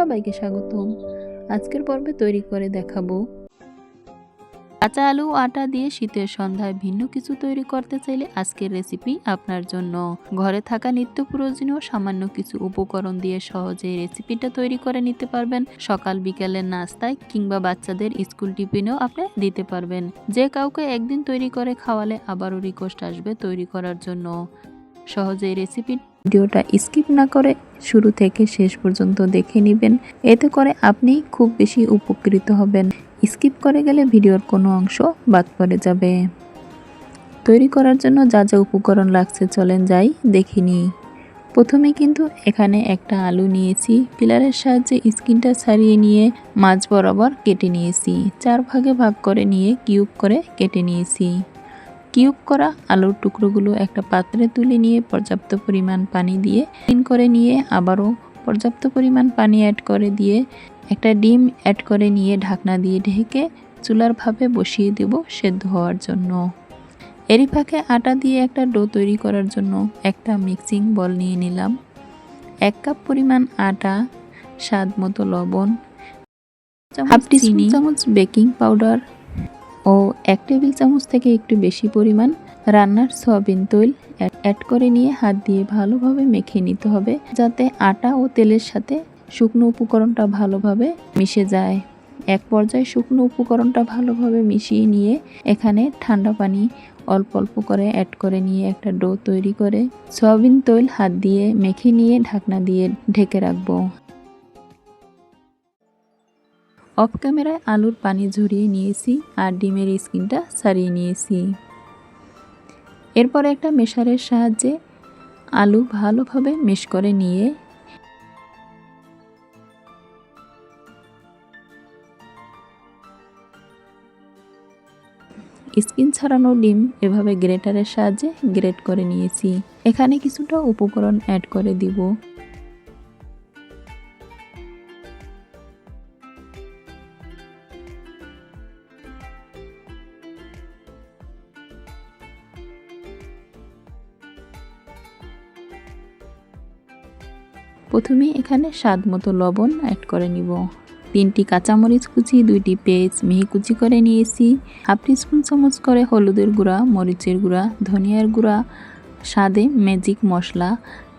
সবাইকে স্বাগতম। আজকের পর্বে তৈরি করে দেখাবো। কাঁচা আলু আটা দিয়ে শীতের সন্ধ্যায় ভিন্ন কিছু তৈরি করতে চাইলে আজকের রেসিপি আপনার জন্য। ঘরে থাকা নিত্য প্রয়োজনীয় সামান্য কিছু উপকরণ দিয়ে সহজে রেসিপিটা তৈরি করে নিতে পারবেন। সকাল, বিকালের নাস্তায় কিংবা বাচ্চাদের স্কুল টিফিনেও আপনি দিতে পারবেন। যে কাউকে একদিন তৈরি করে খাওয়ালে আবারও রিকোয়েস্ট আসবে তৈরি করার জন্য। সহজে রেসিপি ভিডিওটা স্কিপ না করে শুরু থেকে শেষ পর্যন্ত দেখে নেবেন। এতে করে আপনি খুব বেশি উপকৃত হবেন। স্কিপ করে গেলে ভিডিওর কোনো অংশ বাদ পড়ে যাবে। তৈরি করার জন্য যা যা উপকরণ লাগছে চলেন যাই দেখিনি প্রথমে কিন্তু এখানে একটা আলু নিয়েছি। পিলারের সাহায্যে স্কিনটা ছাড়িয়ে নিয়ে মাছ বরাবর কেটে নিয়েছি। চার ভাগে ভাগ করে নিয়ে কিউব করে কেটে নিয়েছি। কিউব করা আলুর টুকরোগুলো একটা পাত্রে তুলে নিয়ে পর্যাপ্ত পরিমাণ পানি দিয়ে ক্লিন করে নিয়ে আবারও পর্যাপ্ত পরিমাণ পানি অ্যাড করে দিয়ে একটা ডিম অ্যাড করে নিয়ে ঢাকনা দিয়ে ঢেকে চুলার ভাবে বসিয়ে দেব সেদ্ধ হওয়ার জন্য। এরই ফাঁকে আটা দিয়ে একটা ডো তৈরি করার জন্য একটা মিক্সিং বল নিয়ে নিলাম। এক কাপ পরিমাণ আটা স্বাদ মতো লবণ হাফ চিনি চামচ বেকিং পাউডার ও এক টেবিল চামচ থেকে একটু বেশি পরিমাণ রান্নার সয়াবিন তৈল অ্যাড করে নিয়ে হাত দিয়ে ভালোভাবে মেখে নিতে হবে যাতে আটা ও তেলের সাথে শুকনো উপকরণটা ভালোভাবে মিশে যায়। এক পর্যায়ে শুকনো উপকরণটা ভালোভাবে মিশিয়ে নিয়ে এখানে ঠান্ডা পানি অল্প অল্প করে অ্যাড করে নিয়ে একটা ডো তৈরি করে সয়াবিন তৈল হাত দিয়ে মেখে নিয়ে ঢাকনা দিয়ে ঢেকে রাখব। অফ ক্যামেরায় আলুর পানি ঝরিয়ে নিয়েছি আর ডিমের স্কিনটা ছাড়িয়ে নিয়েছি। এরপর একটা মেশারের সাহায্যে আলু ভালোভাবে মেশ করে নিয়ে স্কিন ছাড়ানো ডিম এভাবে গ্রেটারের সাহায্যে গ্রেট করে নিয়েছি। এখানে কিছুটা উপকরণ অ্যাড করে দিব। প্রথমে এখানে স্বাদ মতো লবণ অ্যাড করে নিব। তিনটি কাঁচামরিচ কুচি, দুইটি পেঁয়াজ, মিহি কুচি করে নিয়েছি। হাফ স্পুন চামচ করে হলুদের গুঁড়া, মরিচের গুঁড়া, ধনিয়ার গুঁড়া, স্বাদে ম্যাজিক মশলা,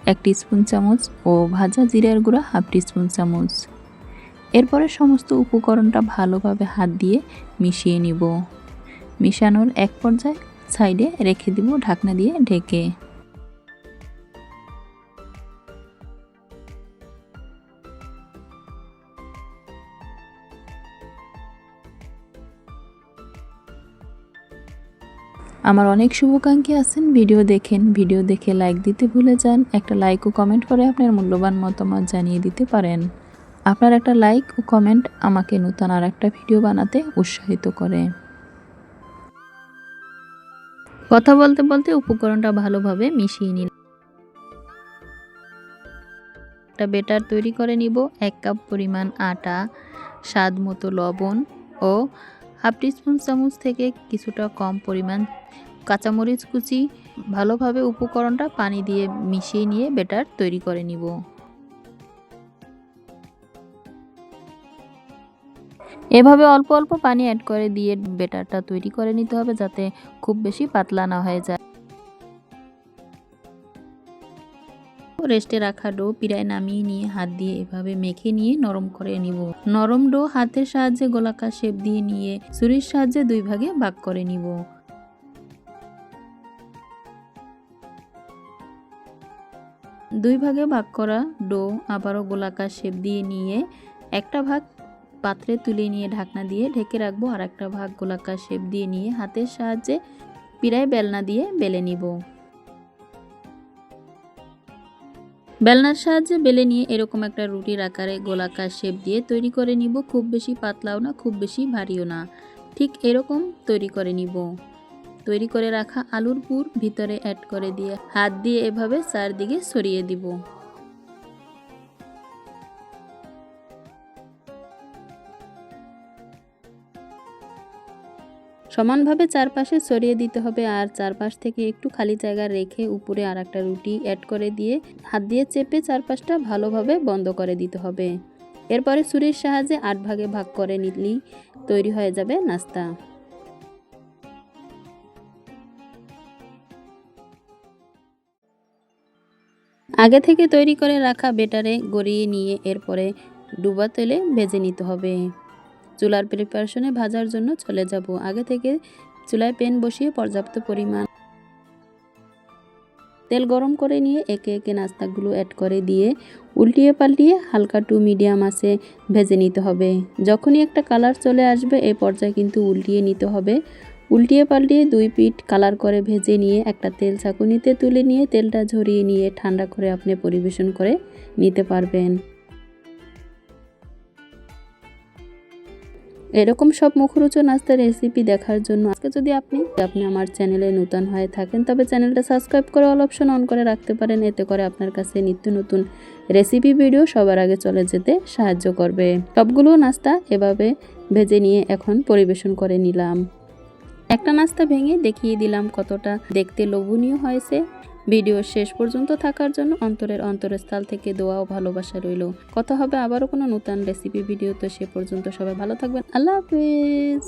এক স্পুন চামচ ও ভাজা জিরার গুঁড়া হাফ স্পুন চামচ। এরপরে সমস্ত উপকরণটা ভালোভাবে হাত দিয়ে মিশিয়ে নিব। মিশানোর এক পর্যায়ে সাইডে রেখে দিব ঢাকনা দিয়ে ঢেকে। আমার অনেক শুভাকাঙ্ক্ষী আছেন। ভিডিও দেখেন, ভিডিও দেখে লাইক দিতে ভুলে যান। একটা লাইক ও কমেন্ট করে আপনার মূল্যবান মতামত জানিয়ে দিতে পারেন। আপনার একটা লাইক ও কমেন্ট আমাকে নতুন আর একটা ভিডিও বানাতে উৎসাহিত করে। কথা বলতে বলতে উপকরণটা ভালোভাবে মিশিয়ে নিন একটা বেটার তৈরি করে নিব। এক কাপ পরিমাণ আটা, স্বাদ মতো লবণ ও হাফ টিস্পুন চামচ থেকে কিছুটা কম পরিমাণ কাঁচামরিচ কুচি, ভালোভাবে উপকরণটা পানি দিয়ে মিশিয়ে নিয়ে বেটার তৈরি করে নিব। এভাবে অল্প অল্প পানি অ্যাড করে দিয়ে বেটারটা তৈরি করে নিতে হবে যাতে খুব বেশি পাতলা না হয়ে যায়। রেস্টে রাখা ডো পিড়ায় নামিয়ে নিয়ে হাত দিয়ে এভাবে মেখে নিয়ে নরম করে নিব। নরম ডো হাতের সাহায্যে গোলাকার শেপ দিয়ে নিয়ে ছুরির সাহায্যে দুই ভাগে ভাগ করে নিব। দুই ভাগে ভাগ করা ডো আবারও গোলাকার শেপ দিয়ে নিয়ে একটা ভাগ পাত্রে তুলে নিয়ে ঢাকনা দিয়ে ঢেকে রাখব আর একটা ভাগ গোলাকার শেপ দিয়ে নিয়ে হাতের সাহায্যে পিড়ায় বেলনা দিয়ে বেলে নিব। বেলনার সাহায্যে বেলে নিয়ে এরকম একটা রুটির আকারে গোলাকার শেপ দিয়ে তৈরি করে নিব। খুব বেশি পাতলাও না, খুব বেশি ভারীও না। ঠিক এরকম তৈরি করে নিব। তৈরি করে রাখা আলুর পুর ভিতরে অ্যাড করে দিয়ে হাত দিয়ে এভাবে চারদিকে সরিয়ে দিব। সমানভাবে চারপাশে ছড়িয়ে দিতে হবে আর চারপাশ থেকে একটু খালি জায়গা রেখে উপরে আর একটা রুটি অ্যাড করে দিয়ে হাত দিয়ে চেপে চারপাশটা ভালোভাবে বন্ধ করে দিতে হবে। এরপরে ছুরির সাহায্যে আট ভাগে ভাগ করে নিলেই তৈরি হয়ে যাবে নাস্তা। আগে থেকে তৈরি করে রাখা বেটারে গড়িয়ে নিয়ে এরপরে ডুবা তেলে ভেজে নিতে হবে। চুলার প্রিপারেশনে ভাজার জন্য চলে যাব। আগে থেকে চুলায় প্যান বসিয়ে পর্যাপ্ত পরিমাণ তেল গরম করে নিয়ে একে একে নাস্তাগুলো অ্যাড করে দিয়ে উল্টিয়ে পাল্টিয়ে হালকা টু মিডিয়াম আছে ভেজে নিতে হবে। যখনই একটা কালার চলে আসবে এই পর্যায়ে কিন্তু উল্টিয়ে নিতে হবে। উল্টিয়ে পাল্টিয়ে দুই পিঠ কালার করে ভেজে নিয়ে একটা তেল চাকুনিতে তুলে নিয়ে তেলটা ঝরিয়ে নিয়ে ঠান্ডা করে আপনি পরিবেশন করে নিতে পারবেন। এরকম সব মুখরোচ নাস্তার রেসিপি দেখার জন্য আজকে যদি আপনি আপনি আমার চ্যানেলে নতুন হয়ে থাকেন, তবে চ্যানেলটা সাবস্ক্রাইব করে অল অপশন অন করে রাখতে পারেন, এতে করে আপনার কাছে নিত্য নতুন রেসিপি ভিডিও সবার আগে চলে যেতে সাহায্য করবে। সবগুলো নাস্তা এভাবে ভেজে নিয়ে এখন পরিবেশন করে নিলাম। একটা নাস্তা ভেঙে দেখিয়ে দিলাম কতটা দেখতে লোভনীয় হয়েছে। ভিডিও শেষ পর্যন্ত থাকার জন্য অন্তরের অন্তরস্থল থেকে দোয়া ও ভালোবাসা রইল। কথা হবে আবারও কোনো নতুন রেসিপি ভিডিও তো সে পর্যন্ত সবাই ভালো থাকবেন। আল্লাহ হাফিজ।